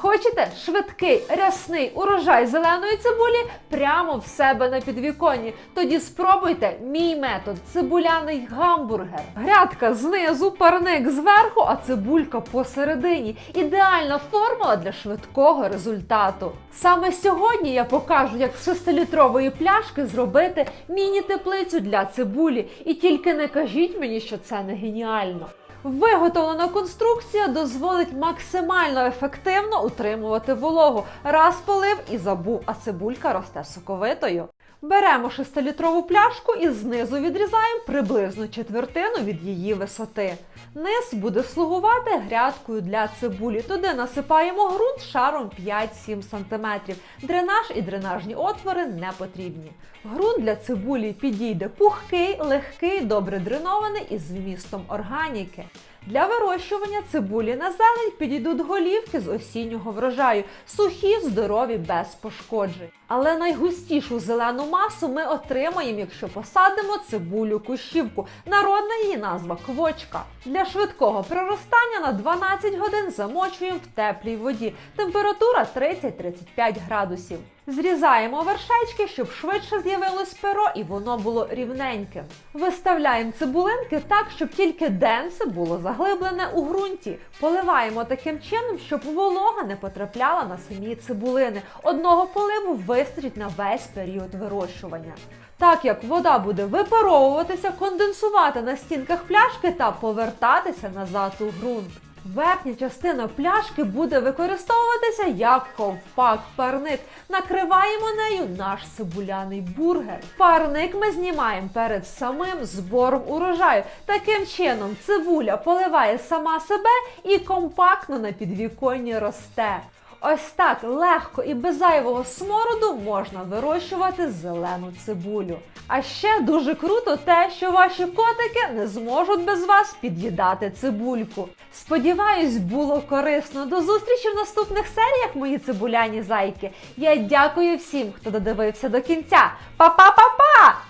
Хочете швидкий рясний урожай зеленої цибулі прямо в себе на підвіконні? Тоді спробуйте мій метод цибуляний гамбургер. Грядка знизу, парник зверху, а цибулька посередині. Ідеальна формула для швидкого результату. Саме сьогодні я покажу, як з 6-літрової пляшки зробити міні-теплицю для цибулі. І тільки не кажіть мені, що це не геніально. Виготовлена конструкція дозволить максимально ефективно утримувати вологу. Раз полив і забув, а цибулька росте соковитою. Беремо 6-літрову пляшку і знизу відрізаємо приблизно четвертину від її висоти. Низ буде слугувати грядкою для цибулі. Туди насипаємо ґрунт шаром 5-7 см. Дренаж і дренажні отвори не потрібні. Ґрунт для цибулі підійде пухкий, легкий, добре дренований і з вмістом органіки. Для вирощування цибулі на зелень підійдуть голівки з осіннього врожаю, сухі, здорові, без пошкоджень. Але найгустішу зелену масу ми отримаємо, якщо посадимо цибулю кущівку. Народна її назва квочка. Для швидкого проростання на 12 годин замочуємо в теплій воді. Температура 30-35 градусів. Зрізаємо вершечки, щоб швидше з'явилось перо і воно було рівненьким. Виставляємо цибулинки так, щоб тільки денце було заглиблене у ґрунті. Поливаємо таким чином, щоб волога не потрапляла на самі цибулини. Одного поливу вистачить на весь період вирощування. Так як вода буде випаровуватися, конденсувати на стінках пляшки та повертатися назад у ґрунт. Верхня частина пляшки буде використовуватися як ковпак парник. Накриваємо нею наш цибуляний бургер. Парник ми знімаємо перед самим збором урожаю. Таким чином цибуля поливає сама себе і компактно на підвіконні росте. Ось так легко і без зайвого смороду можна вирощувати зелену цибулю. А ще дуже круто те, що ваші котики не зможуть без вас під'їдати цибульку. Сподіваюсь, було корисно. До зустрічі в наступних серіях, мої цибуляні зайки. Я дякую всім, хто додивився до кінця. Па-па-па-па!